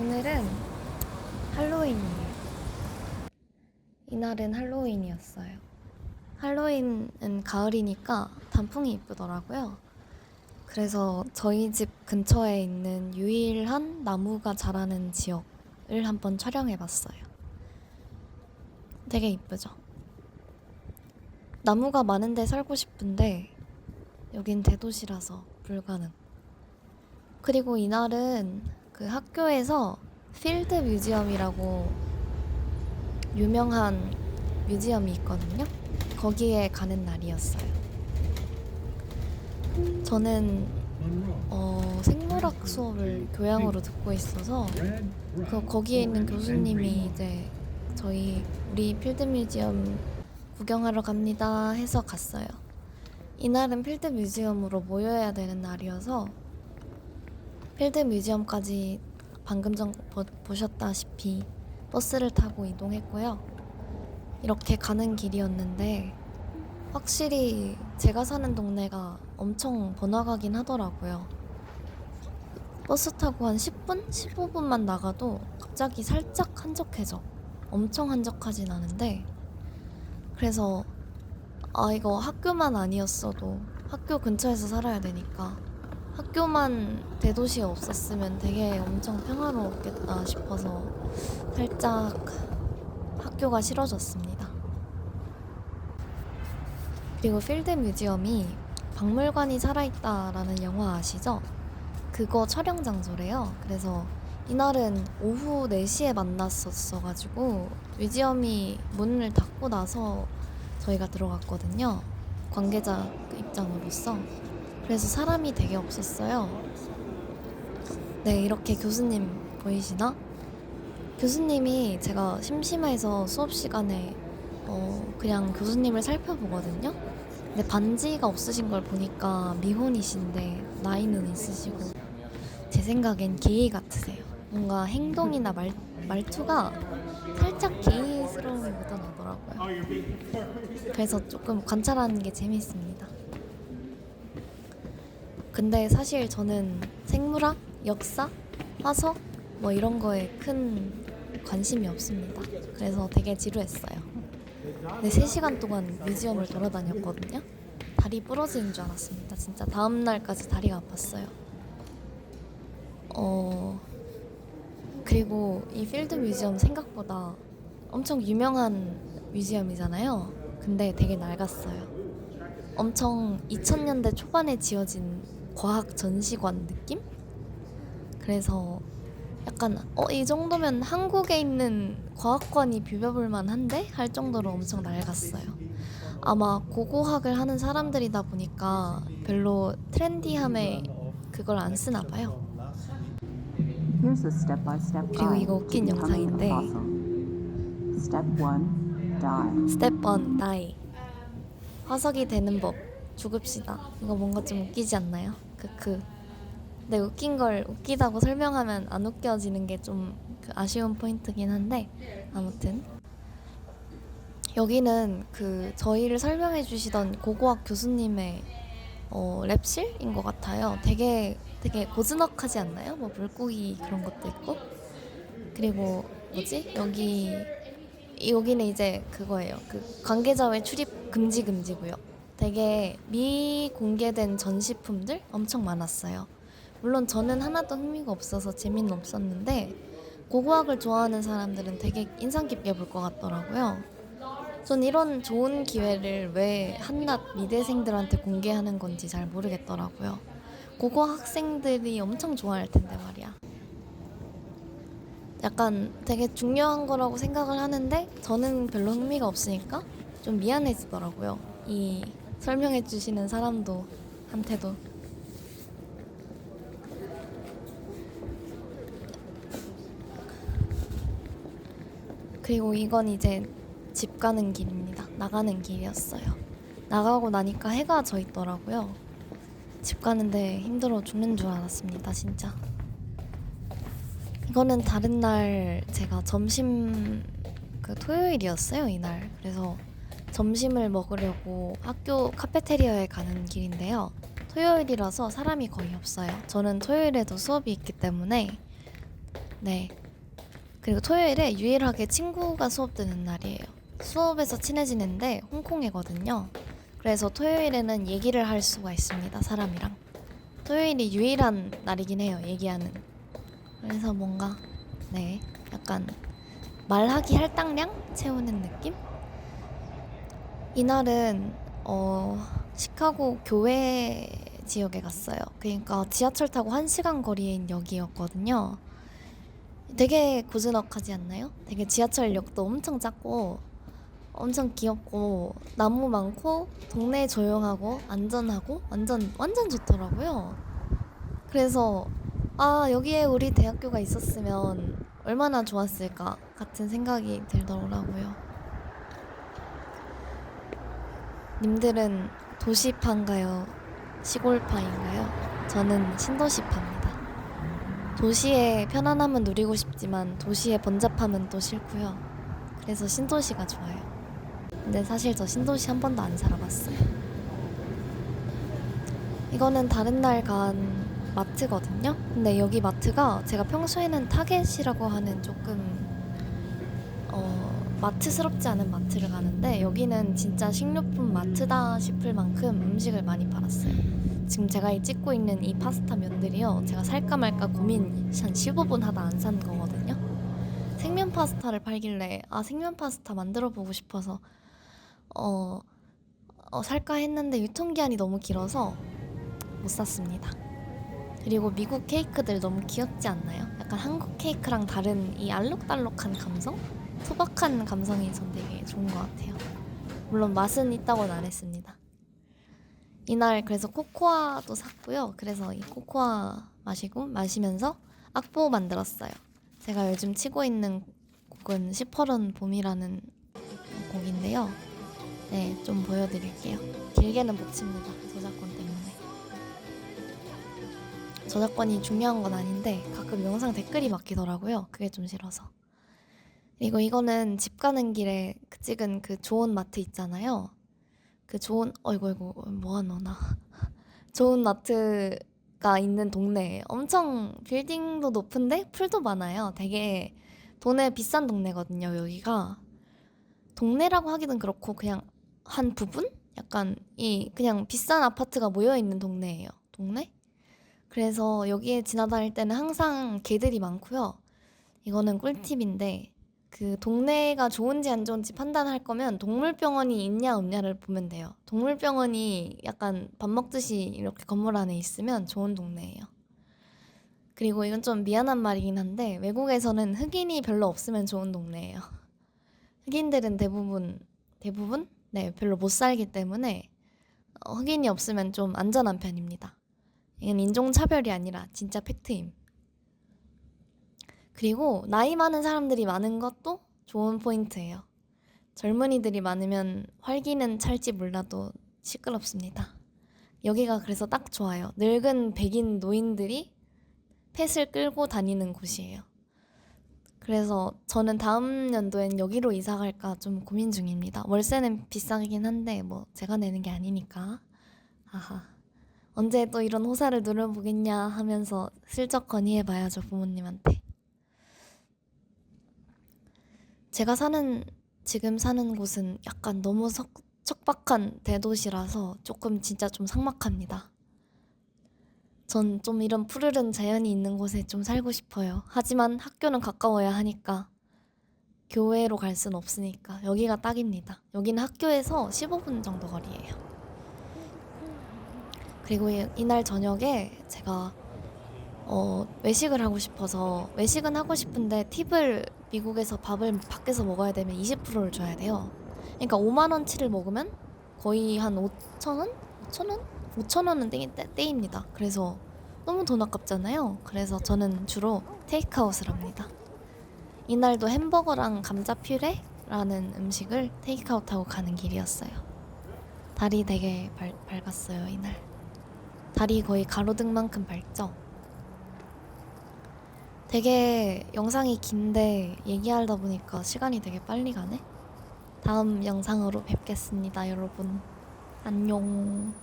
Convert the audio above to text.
오늘은 할로윈이에요. 이날은 할로윈이었어요. 할로윈은 가을이니까 단풍이 이쁘더라고요. 그래서 저희 집 근처에 있는 유일한 나무가 자라는 지역을 한번 촬영해 봤어요. 되게 이쁘죠? 나무가 많은데 살고 싶은데 여긴 대도시라서 불가능. 그리고 이날은 그 학교에서 필드 뮤지엄이라고 유명한 뮤지엄이 있거든요. 거기에 가는 날이었어요. 저는 어, 생물학 수업을 교양으로 듣고 있어서 그 거기에 있는 교수님이 이제 저희 우리 필드 뮤지엄 구경하러 갑니다 해서 갔어요. 이날은 필드 뮤지엄으로 모여야 되는 날이어서 필드 뮤지엄까지 방금 전 보, 보셨다시피 버스를 타고 이동했고요. 이렇게 가는 길이었는데 확실히 제가 사는 동네가 엄청 번화가긴 하더라고요. 버스 타고 한 10분? 15분만 나가도 갑자기 살짝 한적해져. 엄청 한적하진 않은데 그래서 아 이거 학교만 아니었어도 학교 근처에서 살아야 되니까 학교만 대도시에 없었으면 되게 엄청 평화로웠겠다 싶어서 살짝 학교가 싫어졌습니다. 그리고 필드 뮤지엄이 박물관이 살아있다라는 영화 아시죠? 그거 촬영 장소래요. 그래서 이날은 오후 4시에 만났었어가지고 뮤지엄이 문을 닫고 나서 저희가 들어갔거든요. 관계자 입장으로서. 그래서 사람이 되게 없었어요. 네, 이렇게 교수님 보이시나? 교수님이 제가 심심해서 수업 시간에 어, 그냥 교수님을 살펴보거든요. 근데 반지가 없으신 걸 보니까 미혼이신데 나이는 있으시고 제 생각엔 게이 같으세요. 뭔가 행동이나 말, 말투가 살짝 게이스러움이 묻어나더라고요. 그래서 조금 관찰하는 게 재밌습니다. 근데 사실 저는 생물학, 역사, 화석 뭐 이런 거에 큰 관심이 없습니다. 그래서 되게 지루했어요. 네, 3시간 동안 뮤지엄을 돌아다녔거든요. 다리 부러지는 줄 알았습니다. 진짜 다음 날까지 다리가 아팠어요. 어 그리고 이 필드 뮤지엄 생각보다 엄청 유명한 뮤지엄이잖아요. 근데 되게 낡았어요. 엄청 2000년대 초반에 지어진 과학 전시관 느낌? 그래서 약간 어 이 정도면 한국에 있는 과학관이 비벼볼 만한데 할 정도로 엄청 낡았어요. 아마 고고학을 하는 사람들이다 보니까 별로 트렌디함에 그걸 안 쓰나 봐요. 그리고 이거 웃긴 영상인데. fossil. Step 1. Die. 스텝 1 다이 화석이 되는 법 죽읍시다 이거 뭔가 좀 웃기지 않나요? 크크 근데 웃긴 걸 웃기다고 설명하면 안 웃겨지는 게좀그 아쉬운 포인트긴 한데 아무튼 여기는 그 저희를 설명해 주시던 고고학 교수님의 어, 랩실인 것 같아요 되게 되게 고즈넉하지 않나요? 뭐 물고기 그런 것도 있고 그리고 뭐지? 여기 여기는 이제 그거예요. 그 관계자 외 출입 금지 금지고요. 되게 미공개된 전시품들 엄청 많았어요. 물론 저는 하나도 흥미가 없어서 재미는 없었는데 고고학을 좋아하는 사람들은 되게 인상 깊게 볼 것 같더라고요. 전 이런 좋은 기회를 왜 한낱 미대생들한테 공개하는 건지 잘 모르겠더라고요. 고고학 학생들이 엄청 좋아할 텐데 말이야. 약간 되게 중요한 거라고 생각을 하는데 저는 별로 흥미가 없으니까 좀 미안해지더라고요. 이 설명해 주시는 사람도 한테도. 그리고 이건 이제 집 가는 길입니다. 나가는 길이었어요. 나가고 나니까 해가 져 있더라고요. 집 가는데 힘들어 죽는 줄 알았습니다, 진짜. 이거는 다른 날 제가 점심 그 토요일이었어요 이날 그래서 점심을 먹으려고 학교 카페테리아에 가는 길인데요 토요일이라서 사람이 거의 없어요 저는 토요일에도 수업이 있기 때문에 네. 그리고 토요일에 유일하게 친구가 수업되는 날이에요. 수업에서 친해지는데 홍콩이거든요. 그래서 토요일에는 얘기를 할 수가 있습니다. 사람이랑. 토요일이 유일한 날이긴 해요. 얘기하는. 그래서 뭔가 네, 약간 말하기 할당량 채우는 느낌? 이날은 어 시카고 교회 지역에 갔어요. 그러니까 지하철 타고 1시간 거리에 있는 역이었거든요. 되게 고즈넉하지 않나요? 되게 지하철역도 엄청 작고 엄청 귀엽고 나무 많고 동네 조용하고 안전하고 완전 완전 좋더라고요. 그래서 아 여기에 우리 대학교가 있었으면 얼마나 좋았을까 같은 생각이 들더라고요. 님들은 도시파인가요? 시골파인가요? 저는 신도시파입니다. 도시의 편안함은 누리고 싶지만 도시의 번잡함은 또 싫고요. 그래서 신도시가 좋아요. 근데 사실 저 신도시 한 번도 안 살아봤어요. 이거는 다른 날 간 마트거든요. 근데 여기 마트가 제가 평소에는 타겟이라고 하는 조금 어, 마트스럽지 않은 마트를 가는데 여기는 진짜 식료품 마트다 싶을 만큼 음식을 많이 팔았어요. 지금 제가 이 찍고 있는 이 파스타 면들이요. 제가 살까 말까 고민 한 15분 하다 안 산 거거든요. 생면 파스타를 팔길래 아 생면 파스타 만들어 보고 싶어서 어, 어 살까 했는데 유통기한이 너무 길어서 못 샀습니다. 그리고 미국 케이크들 너무 귀엽지 않나요? 약간 한국 케이크랑 다른 이 알록달록한 감성? 소박한 감성이 전 되게 좋은 것 같아요. 물론 맛은 있다고는 안 했습니다. 이날 그래서 코코아도 샀고요. 그래서 이 코코아 마시고 마시면서 악보 만들었어요. 제가 요즘 치고 있는 곡은 시퍼런 봄이라는 곡인데요. 네, 좀 보여드릴게요. 길게는 못 칩니다. 저작권 때문에. 저작권이 중요한 건 아닌데 가끔 영상 댓글이 막히더라고요. 그게 좀 싫어서. 그리고 이거는 집 가는 길에 그 찍은 그 좋은 마트 있잖아요. 그 좋은 어이구 어이구 뭐하노 나 좋은 마트가 있는 동네예요. 엄청 빌딩도 높은데 풀도 많아요. 되게 돈에 비싼 동네거든요. 여기가 동네라고 하기는 그렇고 그냥 한 부분? 약간 이 그냥 비싼 아파트가 모여 있는 동네예요. 동네? 그래서 여기에 지나다닐 때는 항상 개들이 많고요. 이거는 꿀팁인데 그 동네가 좋은지 안 좋은지 판단할 거면 동물병원이 있냐 없냐를 보면 돼요. 동물병원이 약간 밥 먹듯이 이렇게 건물 안에 있으면 좋은 동네예요. 그리고 이건 좀 미안한 말이긴 한데 외국에서는 흑인이 별로 없으면 좋은 동네예요. 흑인들은 대부분 대부분 네 별로 못 살기 때문에 어, 흑인이 없으면 좀 안전한 편입니다. 이건 인종 차별이 아니라 진짜 팩트임. 그리고 나이 많은 사람들이 많은 것도 좋은 포인트예요. 젊은이들이 많으면 활기는 찰지 몰라도 시끄럽습니다. 여기가 그래서 딱 좋아요. 늙은 백인 노인들이 펫을 끌고 다니는 곳이에요. 그래서 저는 다음 연도엔 여기로 이사 갈까 좀 고민 중입니다. 월세는 비싸긴 한데 뭐 제가 내는 게 아니니까. 아하. 언제 또 이런 호사를 누려보겠냐 하면서 슬쩍 건의해봐야죠 부모님한테. 제가 사는 지금 사는 곳은 약간 너무 석, 척박한 대도시라서 조금 진짜 좀 삭막합니다. 전 좀 이런 푸르른 자연이 있는 곳에 좀 살고 싶어요. 하지만 학교는 가까워야 하니까 교회로 갈 순 없으니까 여기가 딱입니다. 여기는 학교에서 15분 정도 거리예요. 그리고 이- 이날 저녁에 제가 어, 외식을 하고 싶어서 외식은 하고 싶은데 팁을 미국에서 밥을 밖에서 먹어야 되면 20%를 줘야 돼요. 그러니까 5만 원치를 먹으면 거의 한 5천 원? 5천 원? 5천 원은 떼, 떼, 떼입니다. 그래서 너무 돈 아깝잖아요. 그래서 저는 주로 테이크아웃을 합니다. 이날도 햄버거랑 감자 퓨레라는 음식을 테이크아웃하고 가는 길이었어요. 달이 되게 밝, 밝았어요 이날. 달이 거의 가로등만큼 밝죠. 되게 영상이 긴데 얘기하다 보니까 시간이 되게 빨리 가네. 다음 영상으로 뵙겠습니다, 여러분. 안녕.